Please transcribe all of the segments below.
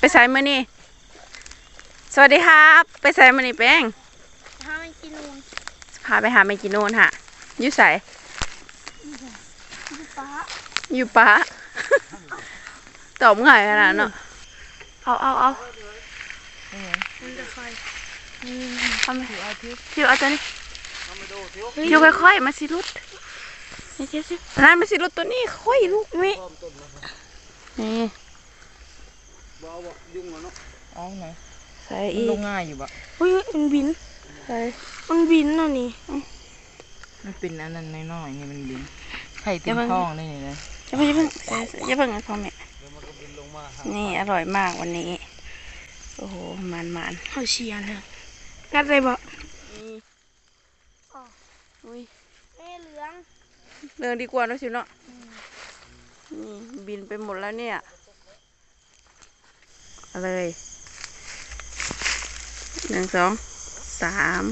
ไปใส่มานี่สวัสดีครับ ไปใส่มานี่แป้งถ้ามันกินนูนพาไปหาเมกินโนนค่ะอยู่ใส่ดูป้าอยู่ป้าตอบง่ายขนาดเนาะเอาเอาเอามันจะคอยทำไมทิวเอาตัวนี้ทิวค่อยๆมาสิรุดนี่เจ๊สินั่นมาสิรุดตัวนี้ค่อยลูกนี่นี่ บ่บ่ยุ่งแล้วเนาะเอาไหนใส่มันอีลกงง่ายอยู่บะอุ้ยมันบินใส่มันบินน่ะนี่มันเป็นอันนั้นน้อยๆนี่มันบินไข่เต็มท้องได้นี่เลยอย่าเพิ่งอย่าเพิ่งอย่าเพิ่งนะพ่อแม่นี่อร่อยมากวันนี้ โอ้โหมันมันเขาเชียร์เลยงัดเลยบ่นี่อุ้ย แม่เหลืองเรื่องดีกว่าเนอะชิวเนาะนี่บินไปหมดแล้วเนี่ย เอาเลยหนึ่งสองสาม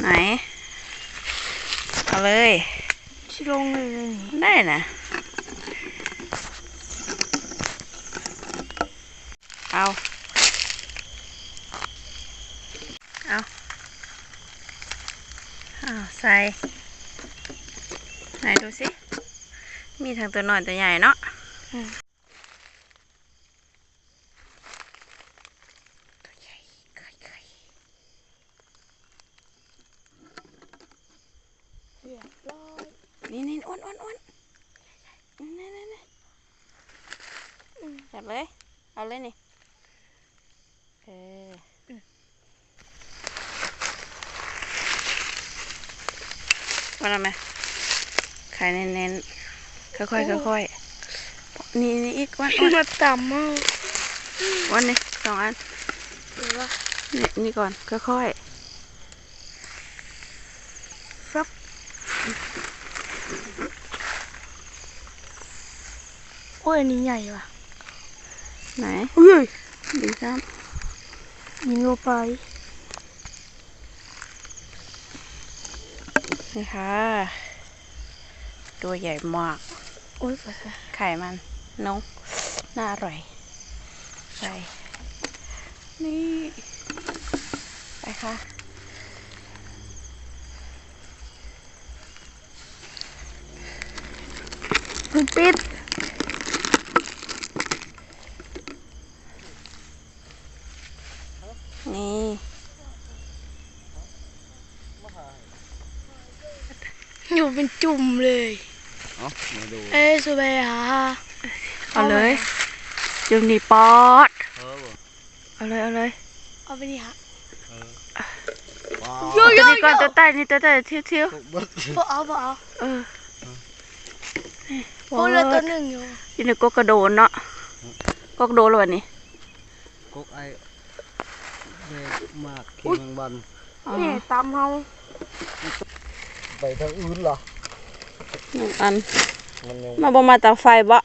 ไหน เอาเลยชิลงเลยเลยนี่ได้นะเอา เอาเอาใส่ไหนดูสิ มีทั้งตัวน้อยตัวใหญ่เนาะตัวใหญ่ไข่ไข่ เรียบร้อย นี่นี่อ้วนอ้วนอ้วนนี่นี่นี่จับเลย เอาเลยนี่ เอออว่าอะไรไหมไข่เน้นๆ ค่อยๆค่อยๆนี่นี่อีกวันขึ้นมาต่ำมากวันนี้สองอันหรือว่านี่นี่ก่อนค่อยโอ้ยอันนี้ใหญ่ว่ะๆไหนอุ้ยดีซ้ยิงลงไปำนี่ค่ะตัวใหญ่มากโอ้ยไข่มันน้องน่าอร่อยใส่นี่ไปค่ะมันปิด นี่ อยู่เป็นจุ่มเลยเอ้ามาดูเอ้ยสุเบหาเอาเลย จุ่มนี่ปอด เออบ่เอาเลยเอาเลยเอาไปดิฮะว้าโยตัวโย่นี้ก่อนตัวใต้นี่ตัวใต้เที่ยวเที่ยววเบิดบ่เอาบ่เอาเออโอ้ยเหลือตัวหนึ่งอยู่อยู่ในกกกระโดนเนาะกกกระโดนเลยวันนี้กกไอ้เด็กมากขี้แมงวันอ๋อนี่ตามเฮา ไปทางอื่นเหรอหนึ่งอัน มันยังมาบ่มาตาไฟบ่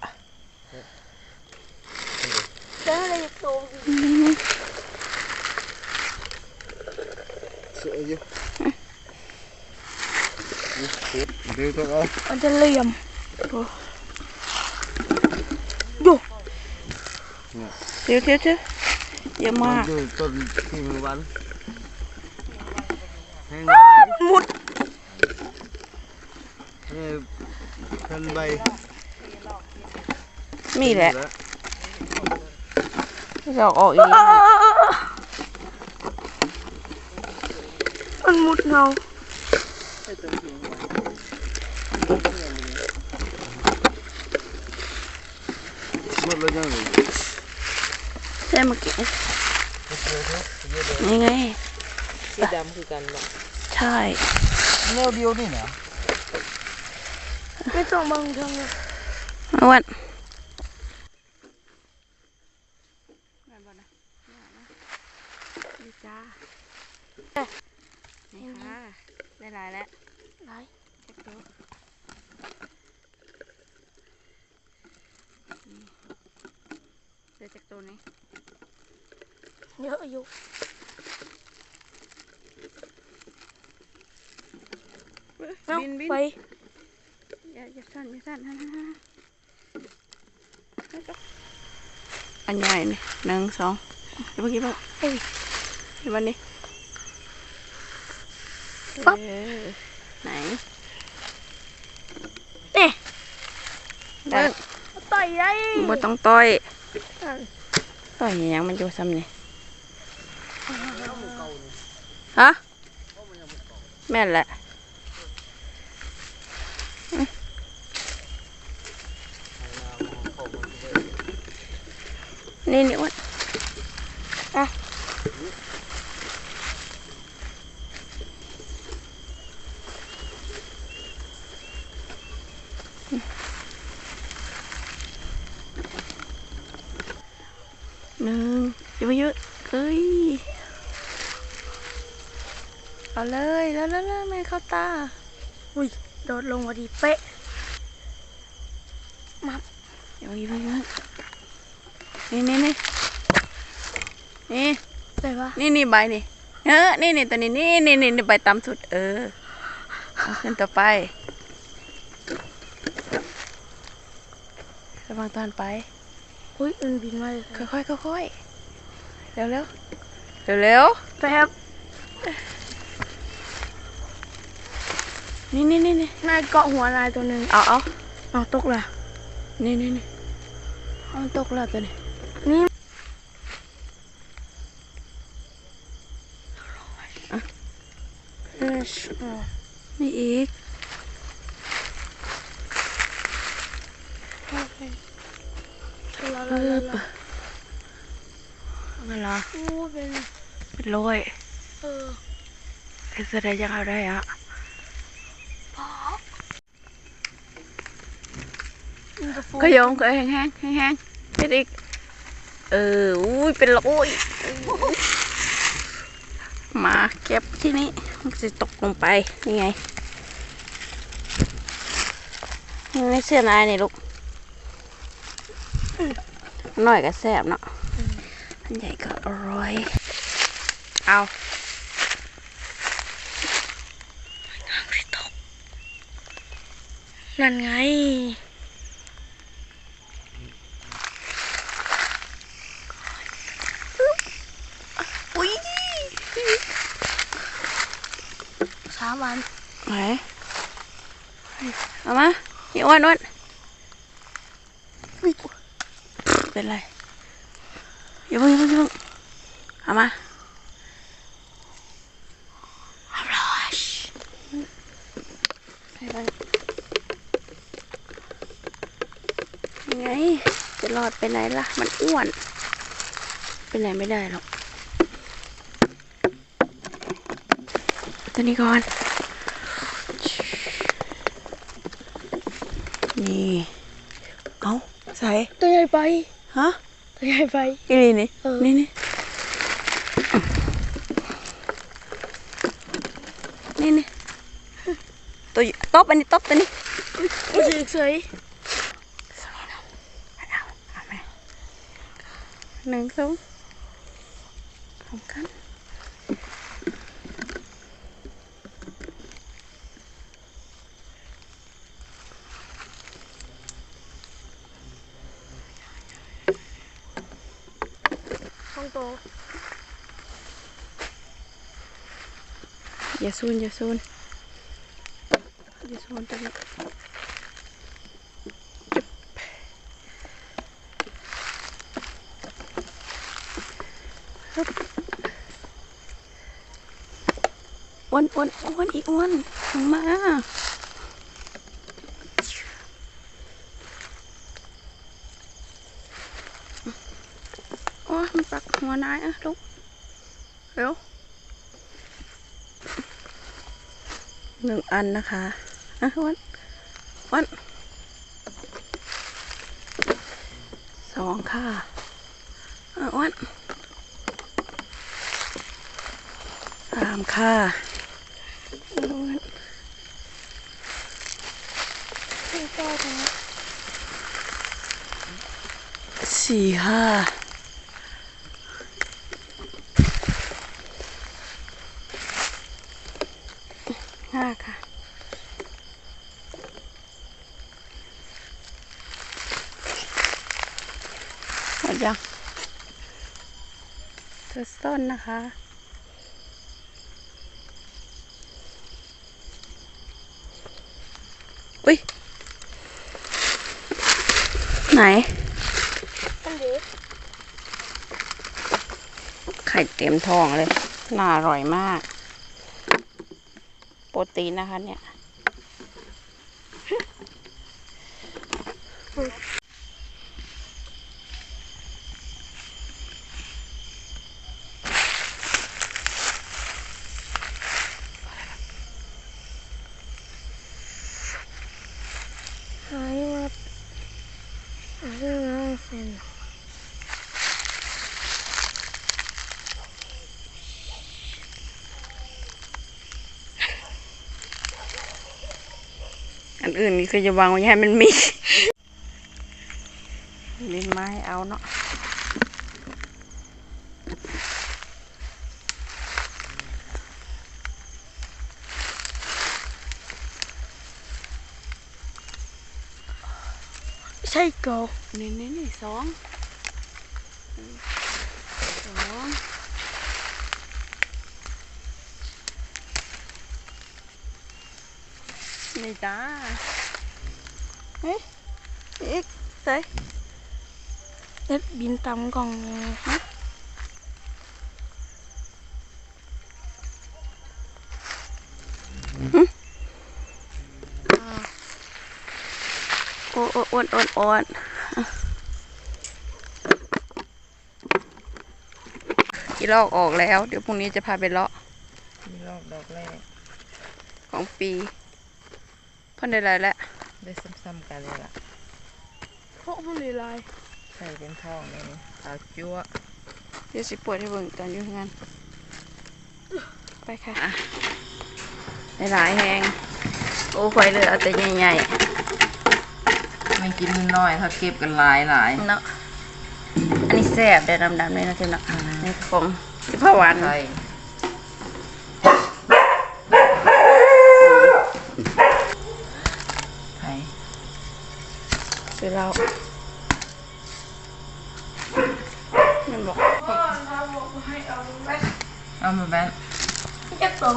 เจ้าอะไรโตอีกสวยอยู่นี่เฮ็ดดูตัวเอามันจะเหลี่ยมโยเที่ยวเที่ยวเที่ยวเยอะมาก ดูต้นขี้แมงวันให้มุด ให้ขึ้นไปมีแหละจะออกอีกมันมุดเงาหมดแล้วยังไงใช่เมื่อกี้นี่ไงสีดำคือกันบะใช่แนวเดียวนี่นะ ไม่ต้องบังเทิงเลยอ้วนนี่จ้านี่ค่ะได้หลายแล้วไหนเช็คดูเดี๋ยวจากตัวนี้เยอะอยู่เอาบินบินไป อย่าอย่าสั่นอย่าสั่นฮ่าฮ่าฮ่าอันใหญ่นี่หนึ่งสองเดี๋ยวเมื่อกี้ป่ะเอ้ยเดี๋ยววันนี้ปั๊บเออไหนเอ๊ะได้ต่อยได้บ่ต้องต้อยอะต่อยหยังมันอยู่ซ้ำนี่ฮะแม่นแหละอืม นี่นี่อ้วนอะหนึ่งอย่าไปเยอะเอ้ยเอาเลยแล้วแล้วแล้วไม่เข้าตา อุ้ย โดดลงพอดีเป๊ะอย่าไปเยอะอย่าไปเยอะ นี่นี่นี่นี่ได้ปะนี่นี่ใบนี่เออนี่นี่ตัวนี้นี่นี่นี่นี่ใบต่ำสุด เออเอาขึ้นต่อไประวังตอนไปอุ้ยมันบินมาเลยค่อยๆค่อยๆเร็วเร็วเร็วเร็วแป๊บๆนี่นี่นี่นี่นายเกาะหัวนายตัวหนึ่งเอาเอาเอาตกละนี่นี่นี่เอามันตกแล้วตัวนี้ นี่เอออ๋อนี่อีกโอเคลาเอลาอลาปะลามันเหรอโอ้เป็นเป็นร้อยเออไอ้แสดงยังเอาได้อะมันจะฟูก็โยงก็แห้งแห้งแห้งแห้งๆเป็นอีก เออ อุ้ย เป็นร้อยมาเก็บที่นี่มันจะตกลงไป นี่ไง นี่เสื้อนายนี่ลูก หน่อยก็แซ่บเนาะอันใหญ่ก็อร่อย เอานั่นไง อุ้ย สามวัน ไหนเอามาพี่อ้วนอ้วนเป็นไรอย่าเพิ่งอย่าเพิ่งอย่าเพิ่งเอามาเอาเลยไปไปยังไง จะรอดไปไหนล่ะ มันอ้วนไปไหนไม่ได้หรอกตัวนี้ก่อน นี่เอาใส่ตัวใหญ่ไปฮะตัวใหญ่ไปอีนี่นี่เออนี่นี่นี่นี่ตัวตบอันนี้ตบตัวนี้รู้สึกเฉยเอาเอาไหมหนึ่งสองสองกัน ห้อย่าซูนอย่าซูนอย่าซูนตัวนี้อ้วนอ้วนอ้วนอีกอ้วนมา อ้มันปักหัวนายอะลูกเร็วหนึ่งอันนะคะอะวันวันสองค่ะอะวันสามค่ะอ้วนห้องโตตรงนี้สี่ค่ะห้าค่ะหมดยัง สด ต้นนะคะ อุ้ย ไหน ไข่เต็มท้องเลย น่าอร่อยมาก โปรตีนนะคะเนี่ย อันอื่นนี่คือจะวางไว้ให้มันมี ลิ้นไม้เอาเนาะ ใช่เกา นี่นี่นี่สอง นี่จ้าเฮ้ยอีกใส่เล็ดบินตำกล่องเลยฮะโอ้โอ้อ้วนอ้วนอ้วนอีลอกออกแล้ว เดี๋ยวพรุ่งนี้จะพาไปเลาะมีรอบดอกแรกของปีเพ่นได้ไรแล้วได้ซ้ำๆกันเลยล่ะเพราะมันเลยลายใส่เป็นทองนี่ขาวจั๊วเดี๋ยวสิปวดให้เบิ่งตอนอยู่งานไปค่ะหลายๆแหงโอ้ข่อยเลยเอาแต่ใหญ่ไม่กินน้อยๆเขาเก็บกันหลายหลายๆเนาะอันนี้แซ่บได้ดำๆเลยนะเจ้าเนาะนี่ของที่ผ้าหวานใส่ คือเรามันบอกเอามาแบนแค่ตัว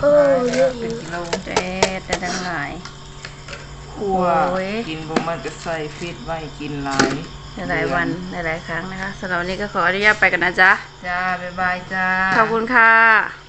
เออเยอะอเป็นยู่กิโลเจ๊แต่ดังหลายคั่วโอ้ย กินบ่มันก็ใส่ฟิตไว้กินหลายหลายๆวันหลายๆครั้งนะคะสำหรับวันนี้ก็ขออนุญาตไปกันนะจ๊ะ จ้า บ๊ายบายจ้า ขอบคุณค่ะ